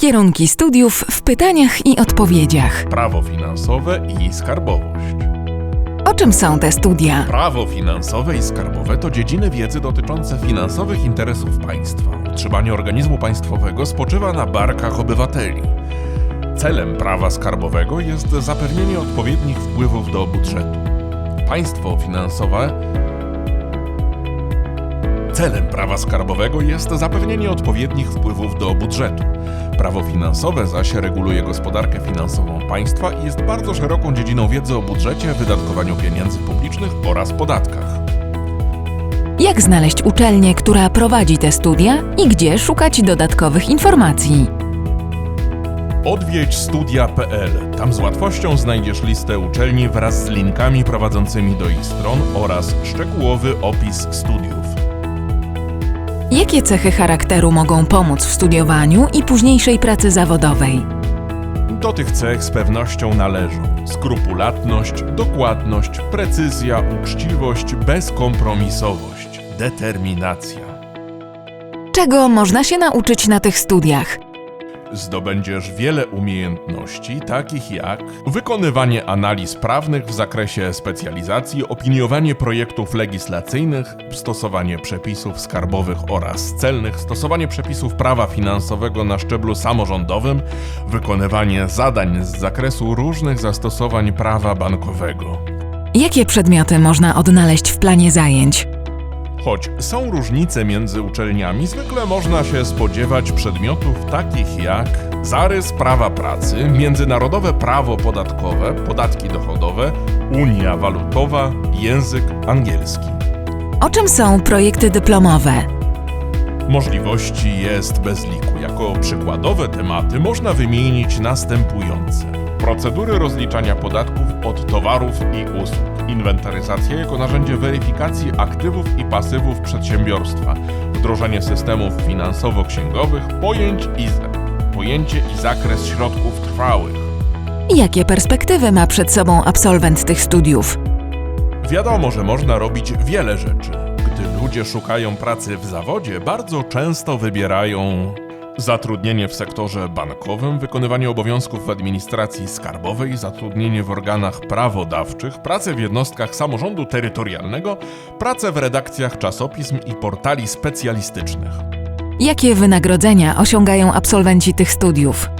Kierunki studiów w pytaniach i odpowiedziach. prawo finansowe i skarbowość. O czym są te studia? Prawo finansowe i skarbowe to dziedziny wiedzy dotyczące finansowych interesów państwa. Utrzymanie organizmu państwowego spoczywa na barkach obywateli. Celem prawa skarbowego jest zapewnienie odpowiednich wpływów do budżetu. Państwo finansowe Celem prawa skarbowego jest zapewnienie odpowiednich wpływów do budżetu. Prawo finansowe zaś reguluje gospodarkę finansową państwa i jest bardzo szeroką dziedziną wiedzy o budżecie, wydatkowaniu pieniędzy publicznych oraz podatkach. Jak znaleźć uczelnię, która prowadzi te studia i gdzie szukać dodatkowych informacji? Odwiedź studia.pl. Tam z łatwością znajdziesz listę uczelni wraz z linkami prowadzącymi do ich stron oraz szczegółowy opis studiów. Jakie cechy charakteru mogą pomóc w studiowaniu i późniejszej pracy zawodowej? Do tych cech z pewnością należą skrupulatność, dokładność, precyzja, uczciwość, bezkompromisowość, determinacja. Czego można się nauczyć na tych studiach? Zdobędziesz wiele umiejętności, takich jak wykonywanie analiz prawnych w zakresie specjalizacji, opiniowanie projektów legislacyjnych, stosowanie przepisów skarbowych oraz celnych, stosowanie przepisów prawa finansowego na szczeblu samorządowym, wykonywanie zadań z zakresu różnych zastosowań prawa bankowego. Jakie przedmioty można odnaleźć w planie zajęć? Choć są różnice między uczelniami, zwykle można się spodziewać przedmiotów takich jak zarys prawa pracy, międzynarodowe prawo podatkowe, podatki dochodowe, unia walutowa, język angielski. O czym są projekty dyplomowe? Możliwości jest bez liku. Jako przykładowe tematy można wymienić następujące: procedury rozliczania podatków od towarów i usług, inwentaryzacja jako narzędzie weryfikacji aktywów i pasywów przedsiębiorstwa, wdrożenie systemów finansowo-księgowych, pojęć i pojęcie i zakres środków trwałych. Jakie perspektywy ma przed sobą absolwent tych studiów? Wiadomo, że można robić wiele rzeczy. Gdy ludzie szukają pracy w zawodzie, bardzo często wybierają zatrudnienie w sektorze bankowym, wykonywanie obowiązków w administracji skarbowej, zatrudnienie w organach prawodawczych, pracę w jednostkach samorządu terytorialnego, pracę w redakcjach czasopism i portali specjalistycznych. Jakie wynagrodzenia osiągają absolwenci tych studiów?